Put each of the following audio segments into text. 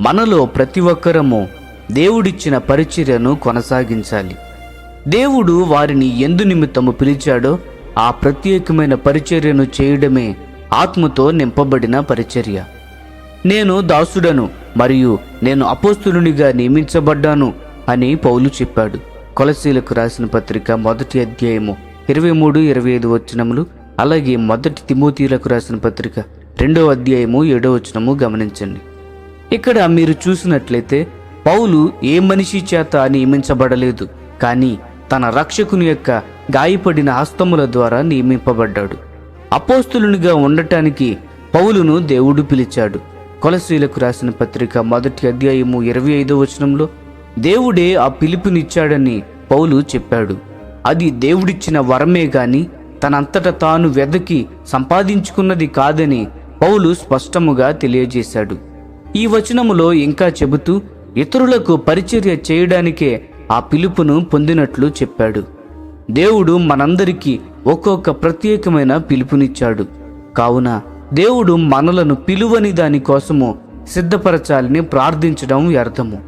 మనలో ప్రతి ఒక్కరము దేవుడిచ్చిన పరిచర్యను కొనసాగించాలి. దేవుడు వారిని ఎందు నిమిత్తము పిలిచాడో ఆ ప్రత్యేకమైన పరిచర్యను చేయడమే ఆత్మతో నింపబడిన పరిచర్య. నేను దాసుడను మరియు నేను అపోస్తులునిగా నియమించబడ్డాను అని పౌలు చెప్పాడు. కొలసీలకు రాసిన పత్రిక మొదటి అధ్యాయము ఇరవై మూడు ఇరవై ఐదు వచనములు అలాగే మొదటి తిమోతీలకు రాసిన పత్రిక రెండవ అధ్యాయము ఏడో వచనము గమనించండి. ఇక్కడ మీరు చూసినట్లయితే పౌలు ఏ మనిషి చేత నియమించబడలేదు కానీ తన రక్షకుని యొక్క గాయపడిన హస్తముల ద్వారా నియమింపబడ్డాడు. అపోస్తులునిగా ఉండటానికి పౌలును దేవుడు పిలిచాడు. కొలశీలకు రాసిన పత్రిక మొదటి అధ్యాయము ఇరవై ఐదో వచనంలో దేవుడే ఆ పిలుపునిచ్చాడని పౌలు చెప్పాడు. అది దేవుడిచ్చిన వరమే గాని తనంతట తాను వెదకి సంపాదించుకున్నది కాదని పౌలు స్పష్టముగా తెలియజేశాడు. ఈ వచనములో ఇంకా చెబుతూ ఇతరులకు పరిచర్య చేయడానికే ఆ పిలుపును పొందినట్లు చెప్పాడు. దేవుడు మనందరికీ ఒక్కొక్క ప్రత్యేకమైన పిలుపునిచ్చాడు. కావున దేవుడు మనలను పిలువని దాని కోసము సిద్ధపరచాలని ప్రార్థించడం వ్యర్థము.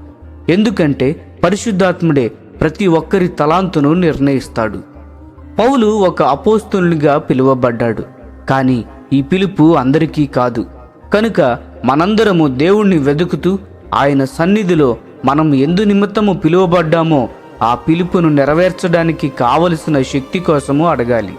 ఎందుకంటే పరిశుద్ధాత్ముడే ప్రతి ఒక్కరి తలాంతును నిర్ణయిస్తాడు. పౌలు ఒక అపోస్తునిగా పిలువబడ్డాడు. కానీ ఈ పిలుపు అందరికీ కాదు. కనుక మనందరము దేవుణ్ణి వెతుకుతూ ఆయన సన్నిధిలో మనం ఎందు నిమిత్తము పిలువబడ్డామో ఆ పిలుపును నెరవేర్చడానికి కావలసిన శక్తి కోసము అడగాలి.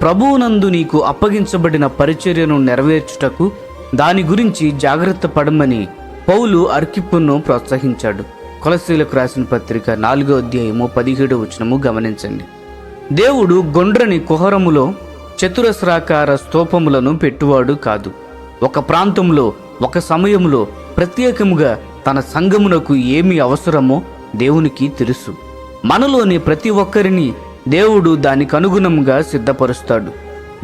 ప్రభువునందు నీకు అప్పగించబడిన పరిచర్యను నెరవేర్చుటకు దాని గురించి జాగ్రత్త పడమని పౌలు అర్కిప్పును ప్రోత్సహించాడు. కొలసీలకు రాసిన పత్రిక నాలుగో అధ్యాయము పదిహేడు వచనము గమనించండి. దేవుడు గొండ్రని కుహరములో చతురస్రాకార స్తూపములను పెట్టువాడు కాదు. ఒక ప్రాంతంలో ఒక సమయంలో ప్రత్యేకముగా తన సంఘమునకు ఏమి అవసరమో దేవునికి తెలుసు. మనలోని ప్రతి ఒక్కరిని దేవుడు దానికి అనుగుణంగా సిద్ధపరుస్తాడు.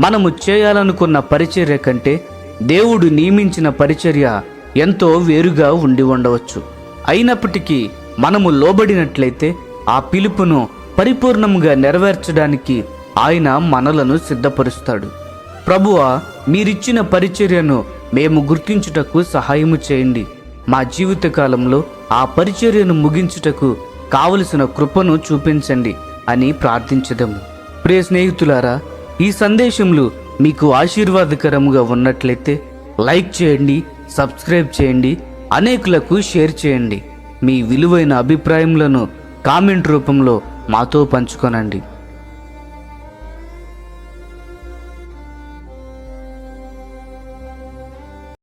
మనము చేయాలనుకున్న పరిచర్య కంటే దేవుడు నియమించిన పరిచర్య ఎంతో వేరుగా ఉండి ఉండవచ్చు. అయినప్పటికీ మనము లోబడినట్లయితే ఆ పిలుపును పరిపూర్ణంగా నెరవేర్చడానికి ఆయన మనలను సిద్ధపరుస్తాడు. ప్రభువా మీరిచ్చిన పరిచర్యను మేము గుర్తించుటకు సహాయము చేయండి. మా జీవితకాలంలో ఆ పరిచర్యను ముగించుటకు కావలసిన కృపను చూపించండి అని ప్రార్థించదము. ప్రియ స్నేహితులారా ఈ సందేశంలో మీకు ఆశీర్వాదకరముగా ఉన్నట్లయితే లైక్ చేయండి సబ్స్క్రైబ్ చేయండి అనేకులకు షేర్ చేయండి. మీ విలువైన అభిప్రాయములను కామెంట్ రూపంలో మాతో పంచుకొనండి.